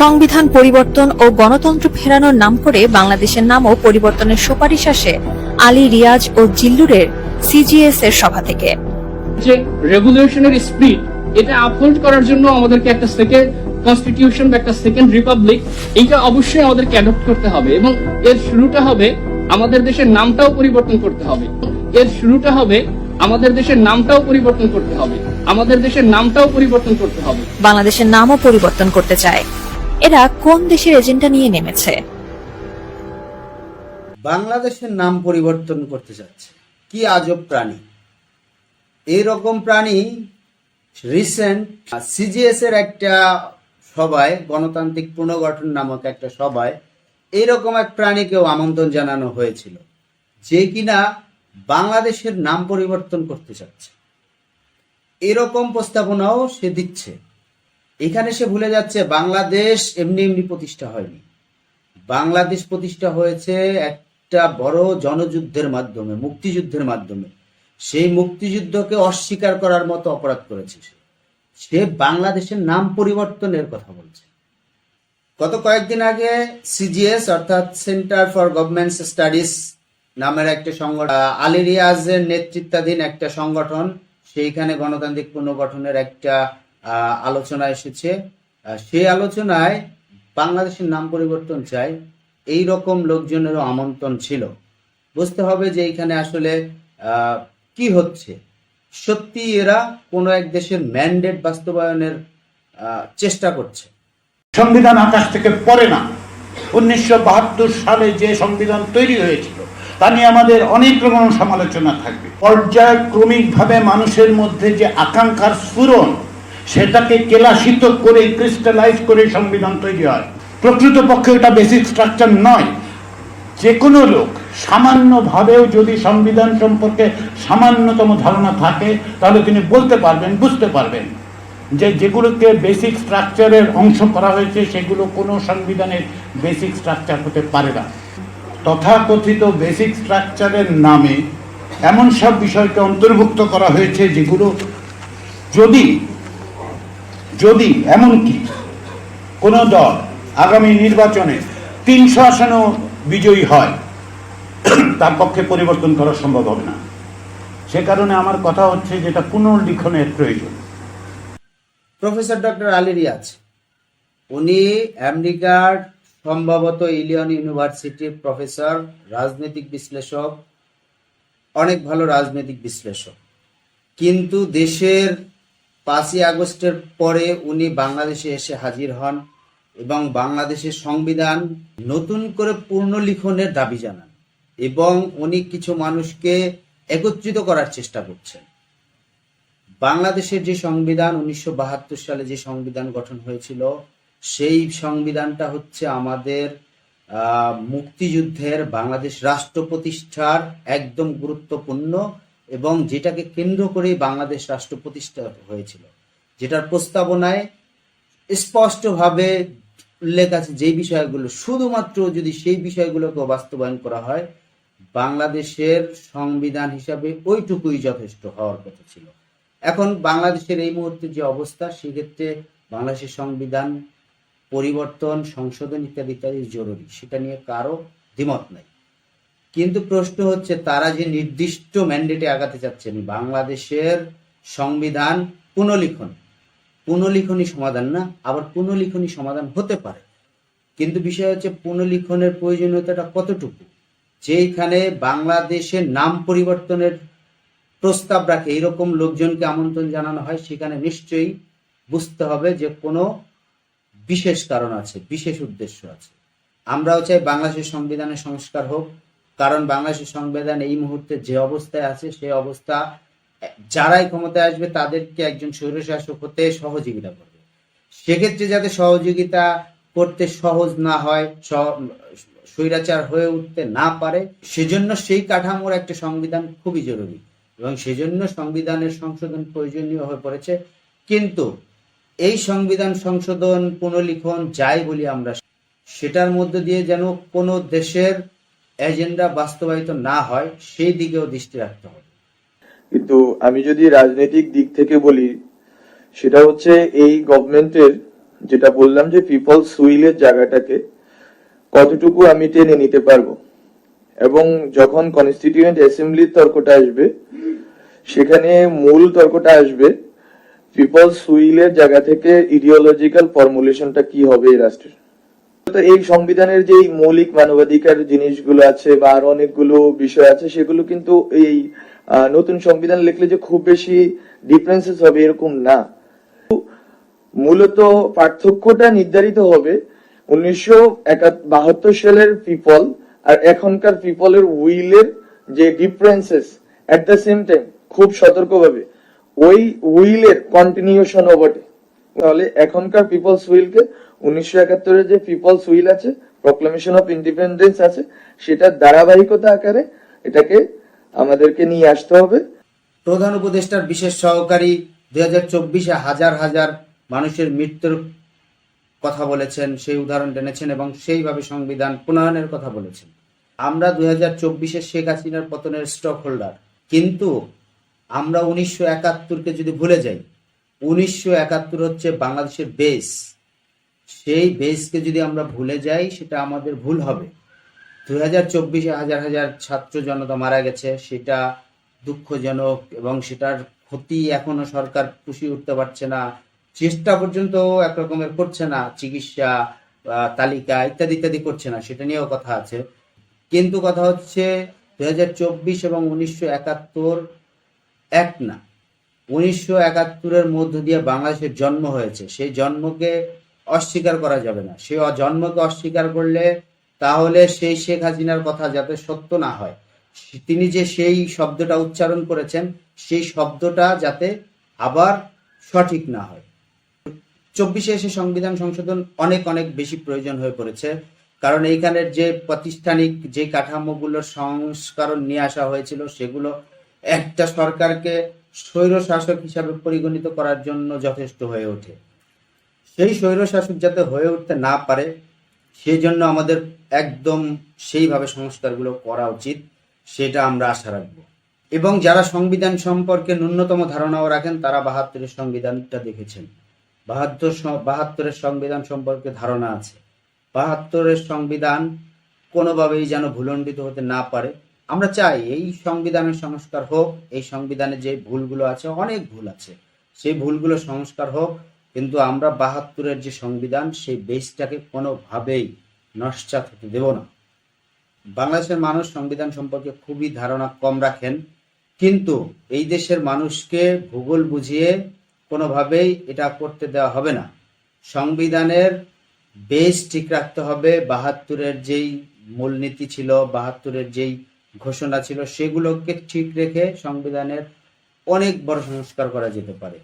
সংবিধান পরিবর্তন ও গণতন্ত্র ফেরানোর নাম করে বাংলাদেশের নামও পরিবর্তনের সুপারিশ আসে আলী রিয়াজ ও জিল্লুরের সিজিএস এর সভা থেকে। যে স্পিড এটা আপহোল্ড করার জন্য আমাদেরকে একটা সেকেন্ড কনস্টিটিউশন বা একটা সেকেন্ড রিপাবলিক এইটা অবশ্যই আমাদেরকে অ্যাডপ্ট করতে হবে এবং এর শুরুটা হবে আমাদের দেশের নামটাও পরিবর্তন করতে হবে। এর শুরুটা হবে আমাদের দেশের নামটাও পরিবর্তন করতে হবে। আমাদের দেশের নামটাও পরিবর্তন করতে হবে। বাংলাদেশের নামও পরিবর্তন করতে চায়। এরা কোন দেশের এজেন্ডা নিয়ে নেমেছে? বাংলাদেশের নাম পরিবর্তন করতে যাচ্ছে কি আজব প্রাণী। এইরকম প্রাণী রিসেন্ট সিজিএস এর একটা সভায়, গণতান্ত্রিক পুনর্গঠন নামক একটা সভায় এইরকম এক প্রাণীকেও আমন্ত্রণ জানানো হয়েছিল, যে কিনা বাংলাদেশের নাম পরিবর্তন করতে চাচ্ছে। এরকম প্রস্তাবনাও সে দিচ্ছে। এখানে সে ভুলে যাচ্ছে, বাংলাদেশ এমনি এমনি প্রতিষ্ঠা হয়নি। বাংলাদেশ প্রতিষ্ঠা হয়েছে একটা বড় জনযুদ্ধের মাধ্যমে, মুক্তিযুদ্ধের মাধ্যমে। সেই মুক্তিযুদ্ধকে অস্বীকার করার মতো অপরাধ করেছে সে। সে বাংলাদেশের নাম পরিবর্তনের কথা বলছে। গত কয়েকদিন আগে সিজিএস, অর্থাৎ সেন্টার ফর গভর্নমেন্ট স্টাডিজ নামের একটা সংগঠন আলী রিয়াজের নেতৃত্বাধীন একটা সংগঠন, সেইখানে গণতান্ত্রিক পুনর্গঠনের একটা আলোচনা এসেছে। সেই আলোচনায় বাংলাদেশের নাম পরিবর্তন চাই। এই রকম লোকজনেরও আমন্ত্রণ ছিল। বুঝতে হবে যে এখানে আসলে কি হচ্ছে। সত্যি এরা কোনো এক দেশের ম্যান্ডেট বাস্তবায়নের চেষ্টা করছে। সংবিধান আকাশ থেকে পড়ে না। উনিশশো বাহাত্তর সালে যে সংবিধান তৈরি হয়েছিল, তা নিয়ে আমাদের অনেক রকম সমালোচনা থাকবে। পর্যায়ক্রমিকভাবে মানুষের মধ্যে যে আকাঙ্ক্ষার স্ফুরণ সেটাকে কেলাসিত করে, ক্রিস্টালাইজ করে সংবিধান তৈরি হয়। প্রকৃতপক্ষে এটা বেসিক স্ট্রাকচার নয়। যে কোনো লোক সামান্যভাবেও যদি সংবিধান সম্পর্কে সামান্যতম ধারণা থাকে, তাহলে তিনি বলতে পারবেন, বুঝতে পারবেন যে যেগুলোকে বেসিক স্ট্রাকচারের অংশ করা হয়েছে, সেগুলো কোনো সংবিধানের বেসিক স্ট্রাকচার হতে পারে না। তথাকথিত বেসিক স্ট্রাকচারের নামে এমন সব বিষয়কে অন্তর্ভুক্ত করা হয়েছে যেগুলো যদি যদি এমনকি কোনো দল আগামী নির্বাচনে তিনশো আসনেও বিজয়ী হয়, তার পক্ষে পরিবর্তন করা সম্ভব হবে না। সে কারণে আমার কথা হচ্ছে যেটা পুনর্লিখনের প্রয়োজন। প্রফেসর ডক্টর আলী রিয়াজ, উনি আমেরিকার সম্ভবত ইলিয়ন ইউনিভার্সিটির প্রফেসর, রাজনৈতিক বিশ্লেষক, অনেক ভালো রাজনৈতিক বিশ্লেষক। কিন্তু দেশের পাঁচই আগস্টের পরে উনি বাংলাদেশে এসে হাজির হন এবং বাংলাদেশের সংবিধান নতুন করে পুনর্লিখনের দাবি জানান এবং উনি কিছু মানুষকে একত্রিত করার চেষ্টা করছেন। বাংলাদেশের যে সংবিধান, উনিশশো বাহাত্তর সালে যে সংবিধান গঠন হয়েছিল, সেই সংবিধানটা হচ্ছে আমাদের মুক্তিযুদ্ধের বাংলাদেশ রাষ্ট্র প্রতিষ্ঠার একদম গুরুত্বপূর্ণ এবং যেটাকে কেন্দ্র করেই বাংলাদেশ রাষ্ট্র প্রতিষ্ঠা হয়েছিল, যেটার প্রস্তাবনায় স্পষ্টভাবে উল্লেখ আছে যে বিষয়গুলো। শুধুমাত্র যদি সেই বিষয়গুলোকে বাস্তবায়ন করা হয়, বাংলাদেশের সংবিধান হিসাবে ওইটুকুই যথেষ্ট হওয়ার কথা ছিল। এখন বাংলাদেশের এই মুহূর্তে যে অবস্থা, সেক্ষেত্রে বাংলাদেশের সংবিধান পরিবর্তন, সংশোধন ইত্যাদি ইত্যাদি জরুরি। সেটা নিয়ে কারও দ্বিমত নাই। কিন্তু প্রশ্ন হচ্ছে, তারা যে নির্দিষ্ট ম্যান্ডেটে আগাতে চাচ্ছেন, বাংলাদেশের সংবিধান পুনর্লিখন। পুনর্লিখনই সমাধান না, আবার পুনর্লিখনই সমাধান হতে পারে। কিন্তু বিষয় হচ্ছে, পুনর্লিখনের প্রয়োজনীয়তাটা কতটুকু? যেখানে বাংলাদেশের নাম পরিবর্তনের প্রস্তাব রাখে এরকম লোকজনকে আমন্ত্রণ জানানো হয়, সেখানে নিশ্চয়ই বুঝতে হবে যে কোনো বিশেষ কারণ আছে, বিশেষ উদ্দেশ্য আছে। আমরাও চাই বাংলাদেশের সংবিধানের সংস্কার হোক কারণ বাংলাদেশের সংবিধান এই মুহূর্তে যে অবস্থায় আছে সেই অবস্থা, যারাই ক্ষমতায় আসবে তাদেরকে একজন স্বৈরশাসক হতে সহযোগিতা করবে। সেক্ষেত্রে যাতে সহযোগিতা করতে সহজ না হয় স্বৈরাচার হয়ে উঠতে না পারে, সেজন্য সেই কাঠামোর একটা সংবিধান খুবই জরুরি এবং সেজন্য সংবিধানের সংশোধন প্রয়োজনীয় হয়ে পড়েছে। কিন্তু এই সংবিধান সংশোধন, পুনর্লিখন, যাই বলি আমরা, সেটার মধ্য দিয়ে যেন কোনো দেশের এজেন্ডা বাস্তবায়িত না হয়, সেই দিকেও দৃষ্টি রাখতে হবে। কিন্তু আমি যদি রাজনৈতিক দিক থেকে বলি, সেটা হচ্ছে এই গভর্নমেন্টের, যেটা বললাম যে পিপলস উইলের জায়গাটাকে কতটুকু আমি টেনে নিতে পারব। এবং যখন কনস্টিটিউয়েন্ট অ্যাসেম্বলির তর্কটা আসবে, সেখানে মূল তর্কটা আসবে, পিপলস উইলের জায়গা থেকে ইডিওলজিক্যাল ফর্মুলেশনটা কি হবে এই রাষ্ট্রের। তো এই সংবিধানের যে মৌলিক মানবাধিকার জিনিসগুলো আছে বা আরও অনেকগুলো বিষয় আছে, সেগুলো কিন্তু এই নতুন সংবিধান লিখলে যে খুব বেশি ডিফারেন্সেস হবে এরকম না। মূলত পার্থক্যটা নির্ধারিত হবে উনিশশো বাহাত্তর সালের পিপল আর এখনকার পিপলের উইলের যে differences at the same time খুব সতর্কভাবে। ওই উইলের কন্টিনিউশন বটে। তাহলে এখনকার পিপলস উইলকে উনিশশো একাত্তরের যে পিপলস উইল আছে প্রক্লামেশন অফ ইন্ডিপেন্ডেন্স আছে, সেটার ধারাবাহিকতা আকারে এটাকে আমাদেরকে নিয়ে আসতে হবে। প্রধান উপদেষ্টার বিশেষ সহকারী দুই হাজার হাজার মানুষের মৃত্যুর কথা বলেছেন, সেই উদাহরণ টেনেছেন এবং সেইভাবে সংবিধান প্রণয়নের কথা বলেছেন। আমরা দুই হাজার চব্বিশে শেখ হাসিনার পতনের স্টক হোল্ডার কিন্তু আমরা উনিশশো একাত্তরকে যদি ভুলে যাই উনিশশো একাত্তর হচ্ছে বাংলাদেশের বেস সেই বেসকে যদি আমরা ভুলে যাই, সেটা আমাদের ভুল হবে। দু হাজার চব্বিশে হাজার হাজার ছাত্র জনতা মারা গেছে। সেটা দুঃখজনক এবং সেটার ক্ষতি এখনও সরকার পুষিয়ে উঠতে পারছে না। চেষ্টা পর্যন্ত একরকমের করছে না। চিকিৎসা তালিকা ইত্যাদি ইত্যাদি করছে না। সেটা নিয়েও কথা আছে। কিন্তু কথা হচ্ছে দু হাজার চব্বিশ এবং উনিশশো একাত্তর এক না। উনিশশো একাত্তরের মধ্য দিয়ে বাংলাদেশের জন্ম হয়েছে। সেই জন্মকে অস্বীকার করা যাবে না। সেই জন্মকে অস্বীকার করলে তাহলে সেই শেখ হাসিনার কথা যাতে সত্য না হয়। তিনি যে সেই শব্দটা উচ্চারণ করেছেন, সেই শব্দটা যাতে আবার সঠিক না হয়। চব্বিশে এসে সংবিধান সংশোধন অনেক অনেক বেশি প্রয়োজন হয়ে পড়েছে। কারণ এইখানের যে প্রাতিষ্ঠানিক যে কাঠামোগুলোর সংস্করণ নিয়ে আসা হয়েছিল, সেগুলো একটা সরকারকে স্বৈর শাসক হিসাবে পরিগণিত করার জন্য যথেষ্ট হয়ে ওঠে। সেই স্বৈর শাসক যাতে হয়ে উঠতে না পারে সেই জন্য আমাদের একদম সেইভাবে সংস্কারগুলো করা উচিত, সেটা আমরা আশা রাখব। এবং যারা সংবিধান সম্পর্কে ন্যূনতম ধারণাও রাখেন, তারা বাহাত্তরের সংবিধানটা দেখেছেন। বাহাত্তর বাহাত্তরের সংবিধান সম্পর্কে ধারণা আছে। বাহাত্তরের সংবিধান কোনোভাবেই যেন ভুলণ্ডিত হতে না পারে। আমরা চাই এই সংবিধানের সংস্কার হোক, এই সংবিধানে যে ভুলগুলো আছে, অনেক ভুল আছে। সেই ভুলগুলো সংস্কার হোক, কিন্তু আমরা বাহাত্তরের যে সংবিধান, সেই বেসটাকে কোনোভাবেই নস্যাৎ হতে দেব না। বাংলাদেশের মানুষ সংবিধান সম্পর্কে খুবই ধারণা কম রাখেন, কিন্তু এই দেশের মানুষকে ভূগোল বুঝিয়ে কোনোভাবেই এটা করতে দেওয়া হবে না। সংবিধানের বেস ঠিক রাখতে হবে। বাহাত্তরের যেই মূলনীতি ছিল, বাহাত্তরের যেই ঘোষণা ছিল সেগুলোকে ঠিক রেখে সংবিধানের অনেক বড় সংস্কার করা যেতে পারে।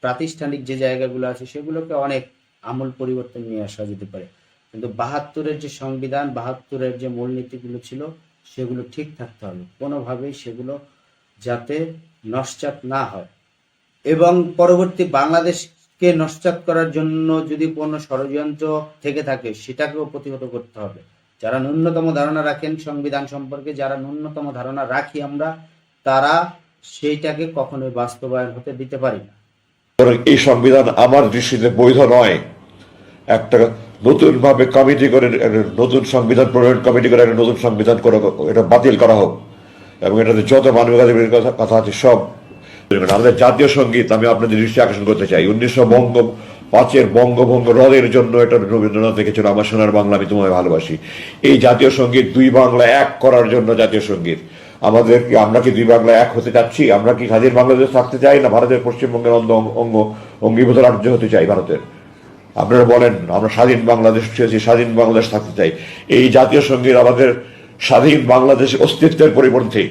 প্রাতিষ্ঠানিক যে জায়গাগুলো আছে সেগুলোকে অনেক আমূল পরিবর্তন নিয়ে আসা যেতে পারে। কিন্তু বাহাত্তরের যে সংবিধান, বাহাত্তরের যে মূলনীতিগুলো ছিল, সেগুলো ঠিক থাকতে হবে। কোনোভাবেই সেগুলো যাতে নস্যাৎ না হয়। এবং পরবর্তী বাংলাদেশকে নস্যাৎ করার জন্য যদি কোনো ষড়যন্ত্র থেকে থাকে, সেটাকেও প্রতিহত করতে হবে। যারা ন্যূনতম ধারণা রাখেন সংবিধান সম্পর্কে, যারা ন্যূনতম ধারণা রাখি আমরা, তারা সেইটাকে কখনোই বাস্তবায়ন হতে দিতে পারি না। এই সংবিধান আমার দৃষ্টিতে বৈধ নয়। একটা নতুন ভাবে কমিটি করে নতুন সংবিধান প্রণয়ন কমিটি করে, একটা নতুন সংবিধান করে এটা বাতিল করা হোক। এবং এটাতে যত মানবাধিকারের কথা আছে সব। আমাদের জাতীয় সংগীত আমি আপনাদের দৃষ্টি আকর্ষণ করতে চাই। উনিশশো বঙ্গ পাঁচের বঙ্গভঙ্গ রদের জন্য এটা রবীন্দ্রনাথ লিখেছিল আমার সোনার বাংলা আমি তোমায় ভালোবাসি। এই জাতীয় সংগীত, দুই বাংলা এক করার জন্য জাতীয় সংগীত। আমাদের কি, আমরা কি দুই বাংলা এক হতে চাচ্ছি? আমরা কি স্বাধীন বাংলাদেশ থাকতে চাই না ভারতের পশ্চিমবঙ্গের অঙ্গ অঙ্গ, অঙ্গীভূত রাজ্য হতে চাই ভারতের? আপনারা বলেন, আমরা স্বাধীন বাংলাদেশ চেয়েছি, স্বাধীন বাংলাদেশ থাকতে চাই। এই জাতীয় সংগীত আমাদের স্বাধীন বাংলাদেশের অস্তিত্বের পরিপন্থী।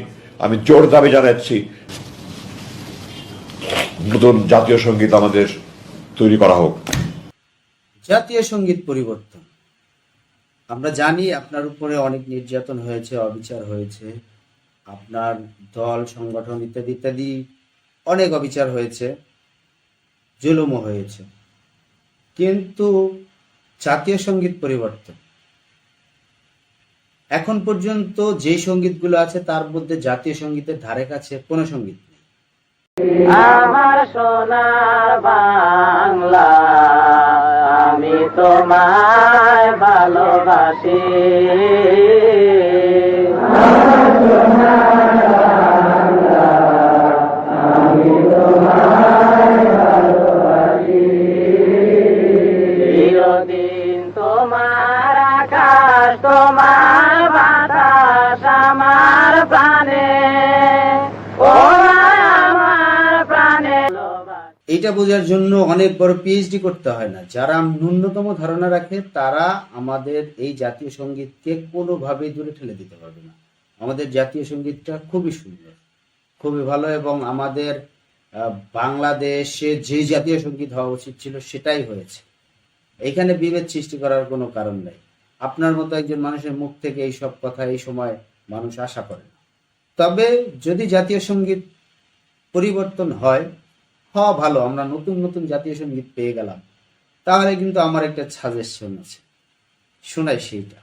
আমি জোর দাবি জানাচ্ছি, নতুন জাতীয় সংগীত আমাদের তৈরি করা হোক। জাতীয় সংগীত পরিবর্তন। আমরা জানি আপনার উপরে অনেক নির্যাতন হয়েছে, অবিচার হয়েছে। আপনার দল, সংগঠন ইত্যাদি ইত্যাদি অনেক অবিচার হয়েছে, জুলুমও হয়েছে। কিন্তু জাতীয় সংগীত পরিবর্তন। এখন পর্যন্ত যে সঙ্গীতগুলো আছে, তার মধ্যে জাতীয় সঙ্গীতের ধারে কাছে কোনো সংগীত আমার সোনার বাংলা আমি তোমায় ভালোবাসি। তোমার তোমার বাতাস আমার প্রাণে এটা বোঝার জন্য অনেক বড় পিএইচডি করতে হয় না। যারা ন্যূনতম ধারণা রাখে, তারা আমাদের এই জাতীয় সঙ্গীতকে কোনোভাবেই দূরে ঠেলে দিতে পারবে না। আমাদের জাতীয় সঙ্গীতটা খুবই সুন্দর, খুবই ভালো এবং আমাদের বাংলাদেশে যে জাতীয় সংগীত হওয়া উচিত ছিল সেটাই হয়েছে। এখানে বিভেদ সৃষ্টি করার কোনো কারণ নেই। আপনার মতো একজন মানুষের মুখ থেকে এই সব কথা এই সময় মানুষ আশা করে তবে যদি জাতীয় সংগীত পরিবর্তন হয় হওয়া ভালো, আমরা নতুন নতুন জাতীয় সংগীত পেয়ে গেলাম। তাহলে কিন্তু আমার একটা সাজেশন আছে। শোনাই সেইটা।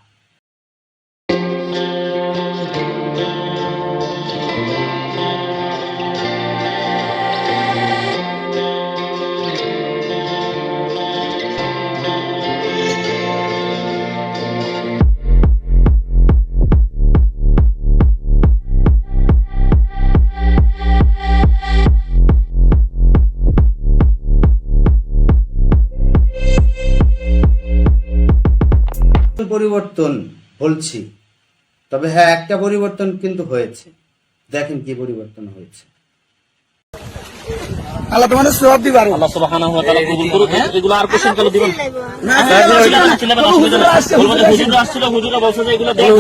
পরিবর্তন বলছি। তবে হ্যাঁ একটা পরিবর্তন কিন্তু হয়েছে। দেখেন কি পরিবর্তন হয়েছে। আল্লাহ তোমার সব দিবা আল্লাহ সুবহানাহু ওয়া তাআলা কবুল করুক। এগুলো আর কোশ্চেন করে দিবেন? হুজুর আসছিল হুজুরা বলছে যে এগুলো দেয়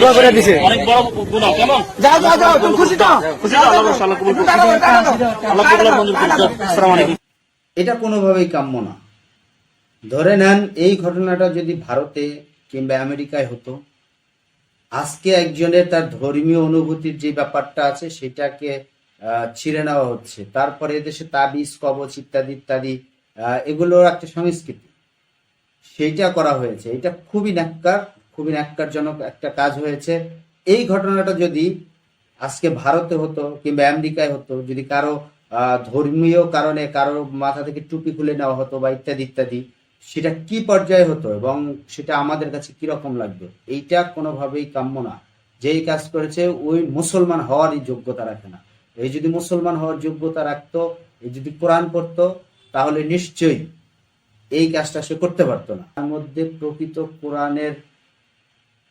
দোয়া করে দিছে। অনেক বড় গুনাহ কেমন? যাও যাও যাও তুমি খুশি তো? খুশি তো? আল্লাহ ইনশাআল্লাহ কবুল করুক। আল্লাহ কবুল মঞ্জুর করুক। আসসালামু আলাইকুম। এটা কোনোভাবেই কাম্য না। ধরে নেন এই ঘটনাটা যদি ভারতে কিংবা আমেরিকায় হতো, আজকে একজনের তার ধর্মীয় অনুভূতির যে ব্যাপারটা আছে সেটাকে ছিঁড়ে নেওয়া হচ্ছে। তারপরে এদেশে তাবিজ, কবচ ইত্যাদি ইত্যাদি এগুলোর একটা সংস্কৃতি। সেইটা করা হয়েছে। এটা খুবই ন্যাক্কার, খুবই ন্যাক্কারজনক একটা কাজ হয়েছে। এই ঘটনাটা যদি আজকে ভারতে হতো কিংবা আমেরিকায় হতো, যদি কারও ধর্মীয় কারণে কারও মাথা থেকে টুপি খুলে নেওয়া হতো বা ইত্যাদি ইত্যাদি সেটা কি পর্যায়ে হতো এবং সেটা আমাদের কাছে কীরকম লাগবে? এইটা কোনোভাবেই কাম্য না। যেই কাজ করেছে, ওই মুসলমান হওয়ারই যোগ্যতা রাখে না। এই যদি মুসলমান হওয়ার যোগ্যতা রাখতো, এই যদি কোরআন পড়তো, তাহলে নিশ্চয়ই এই কাজটা সে করতে পারতো না। তার মধ্যে প্রকৃত কোরআনের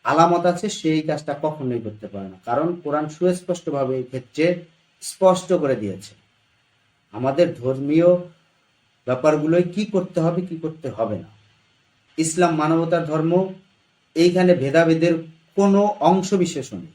আলামত আছে সেই কাজটা কখনোই করতে পারে না। কারণ কোরআন সুস্পষ্টভাবে এই ক্ষেত্রে স্পষ্ট করে দিয়েছে। আমাদের ধর্মীয় ব্যাপারগুলোই কি করতে হবে, কি করতে হবে না। ইসলাম মানবতার ধর্ম, এইখানে ভেদাভেদের কোনো অংশ বিশেষ নেই।